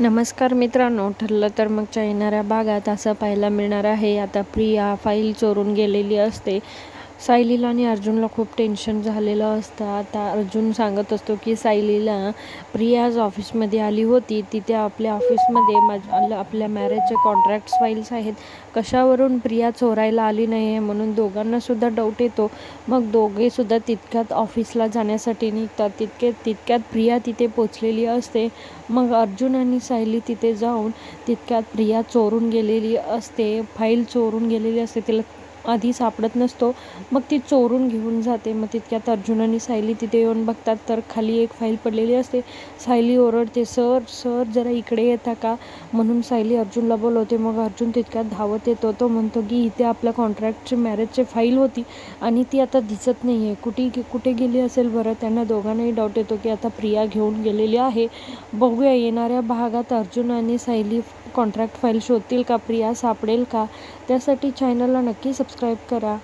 नमस्कार मित्रांनो ठरलं तर मगच्या येणाऱ्या भागात असं पाहायला मिळणार आहे. आता प्रिया फाईल चोरून गेलेली असते. सायलीला आणि अर्जुनला खूप टेन्शन झालेलं असतं. आता अर्जुन सांगत असतो की सायलीला प्रिया आज ऑफिसमध्ये आली होती. तिथे आपल्या ऑफिसमध्ये माझ्या आपल्या मॅरेजचे कॉन्ट्रॅक्ट्स फाईल्स आहेत. कशावरून प्रिया चोरायला आली नाही आहे म्हणून दोघांनासुद्धा डाऊट येतो. मग दोघेसुद्धा तितक्यात ऑफिसला जाण्यासाठी निघतात. तितके तितक्यात प्रिया तिथे पोचलेली असते. मग अर्जुन आणि सायली तिथे जाऊन तितक्यात प्रिया चोरून गेलेली असते. फाईल चोरून गेलेली असते. तिला आधी सापडत नसतो. मग ती चोरून घेऊन जाते. मग तितक्यात अर्जुन आणि सायली तिथे येऊन बघतात तर खाली एक फाईल पडलेली असते. सायली ओरडते सर सर जरा इकडे येता का? म्हणून सायली अर्जुनला बोलवते. मग अर्जुन तितक्यात धावत येतो. तो म्हणतो की इथे आपल्या कॉन्ट्रॅक्टची मॅरेजची फाईल होती आणि ती आता दिसत नाही आहे कुठे कुठे गेली असेल बरं? त्यांना दोघांनाही डाऊट येतो की आता प्रिया घेऊन गेलेली आहे. बघूया येणाऱ्या भागात अर्जुन आणि सायली कॉन्ट्रॅक्ट फाईल शोधतील का? प्रिया सापडेल का? त्यासाठी चॅनलला नक्की सबस्क्राईब करा.